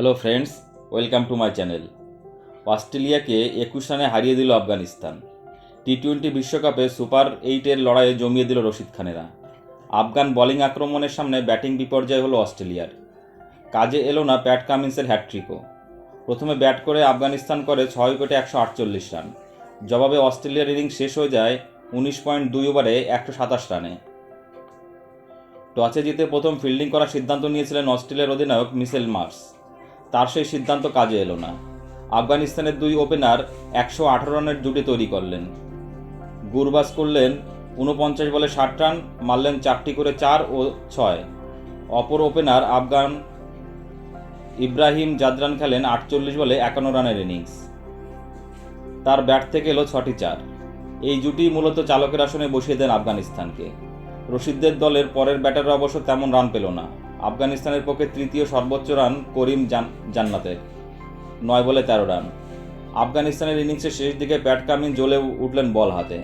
Hello friends welcome to my channel অস্ট্রেলিয়াকে একুশ রানে হারিয়ে দিল আফগানিস্তান। টি টোয়েন্টি বিশ্বকাপে সুপার এইটের লড়াইয়ে জমিয়ে দিল রশিদ খানেরা। আফগান বোলিং আক্রমণের সামনে ব্যাটিং বিপর্যয় হলো অস্ট্রেলিয়ার। কাজে এলো না প্যাট কামিন্সের হ্যাটট্রিকও। প্রথমে ব্যাট করে আফগানিস্তান করে ছয় উইকেটে একশো আটচল্লিশ রান। জবাবে অস্ট্রেলিয়ার ইনিংস শেষ হয়ে যায় উনিশ পয়েন্ট দুই ওভারে একশো সাতাশ রানে। টসে জিতে প্রথম ফিল্ডিং করার সিদ্ধান্ত নিয়েছিলেন অস্ট্রেলিয়ার অধিনায়ক মিসেল মার্স। তার সেই সিদ্ধান্ত কাজে এলো না। আফগানিস্তানের দুই ওপেনার একশো আঠারো রানের জুটি তৈরি করলেন। গুরবাস করলেন উনপঞ্চাশ বলে ষাট রান, মারলেন চারটি করে চার ও ছয়। অপর ওপেনার আফগান ইব্রাহিম জাদরান খেলেন আটচল্লিশ বলে একান্ন রানের ইনিংস। তার ব্যাট থেকে এলো ছটি চার। এই জুটি মূলত চালকের আসনে বসিয়ে দেন আফগানিস্তানকে। রশিদদের দলের পরের ব্যাটাররা অবশ্য তেমন রান পেল না। আফগানিস্তানের পক্ষে তৃতীয় সর্বোচ্চ রান করিম জান জান্নাতের নয় বলে তেরো রান। আফগানিস্তানের ইনিংসের শেষ দিকে প্যাট কামিন জ্বলে উঠলেন বল হাতে।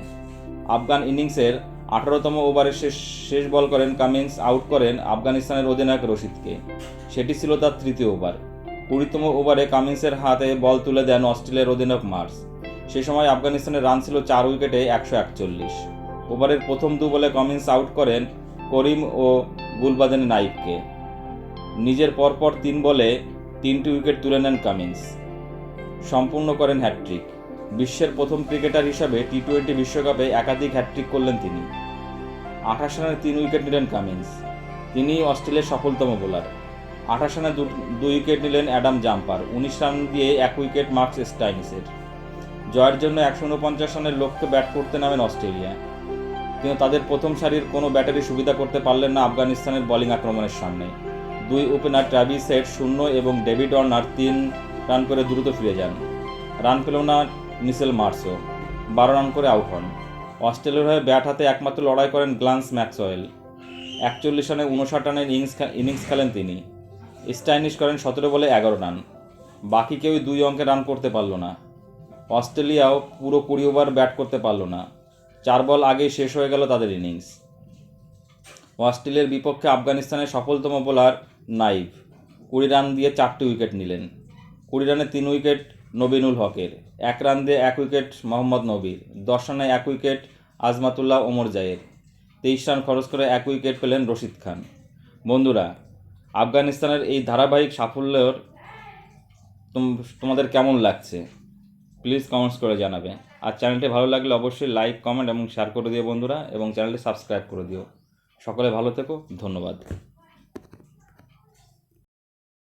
আফগান ইনিংসের আঠারোতম ওভারে শেষ শেষ বল করেন কামিন্স, আউট করেন আফগানিস্তানের অধিনায়ক রশিদকে। সেটি ছিল তার তৃতীয় ওভার। কুড়িতম ওভারে কামিন্সের হাতে বল তুলে দেন অস্ট্রেলিয়ার অধিনায়ক মার্স। সে সময় আফগানিস্তানের রান ছিল চার উইকেটে একশো একচল্লিশ। ওভারের প্রথম দু বলে কামিন্স আউট করেন করিম ও গুলবাদেন নাইবকে নিজের পরপর তিন বলে তিনটি উইকেট তুলে নেন কামিন্স। সম্পূর্ণ করেন হ্যাটট্রিক। বিশ্বের প্রথম ক্রিকেটার হিসাবে টি টোয়েন্টি বিশ্বকাপে একাধিক হ্যাটট্রিক করলেন তিনি। আঠাশ রানে তিন উইকেট নিলেন কামিন্স। তিনি অস্ট্রেলিয়ার সফলতম বোলার। আঠাশ রানে দুই উইকেট নিলেন অ্যাডাম জাম্পার। উনিশ রান দিয়ে এক উইকেট মার্কস স্টাইনিসের। জয়ের জন্য একশো উনপঞ্চাশ রানের লক্ষ্যে ব্যাট করতে নামেন অস্ট্রেলিয়া। কিন্তু তাদের প্রথম সারির কোনো ব্যাটারি সুবিধা করতে পারলেন না আফগানিস্তানের বোলিং আক্রমণের সামনে। দুই ওপেনার ট্রাভিস সেট শূন্য এবং ডেভিড ওয়ার্নার তিন রান করে দ্রুত ফিরে যান। রান পেল না নিসেল মার্সও বারো রান করে আউট হন। অস্ট্রেলিয়ার হয়ে ব্যাট হাতে একমাত্র লড়াই করেন গ্লান্স ম্যাক্সওয়েল। একচল্লিশ রানে উনষাট রানের ইনিংস ইনিংস খেলেন তিনি। স্টাইনিশ করেন সতেরো বলে এগারো রান। বাকি কেউই দুই অঙ্কে রান করতে পারল না। অস্ট্রেলিয়াও পুরো কুড়ি ওভার ব্যাট করতে পারল না। চার বল আগেই শেষ হয়ে গেল তাদের ইনিংস। অস্ট্রেলিয়ার বিপক্ষে আফগানিস্তানের সফলতম বোলার নাইভ কুড়ি রান দিয়ে চারটি উইকেট নিলেন। কুড়ি রানে তিন উইকেট নবীনুল হকের, এক রান দিয়ে এক উইকেট মোহাম্মদ নবীর, দশ রানে এক উইকেট আজমাতুল্লাহ ওমর জায়ের, তেইশ রান খরচ করে এক উইকেট পেলেন রশিদ খান। বন্ধুরা, আফগানিস্তানের এই ধারাবাহিক সাফল্যর তোম- তোমাদের কেমন লাগছে? প্লিজ কমেন্টস করে জানাবে। আর চ্যানেলটি ভালো লাগলে অবশ্যই লাইক কমেন্ট এবং শেয়ার করে দিও বন্ধুরা এবং চ্যানেলটি সাবস্ক্রাইব করে দিও। সকলে ভালো থেকো, ধন্যবাদ।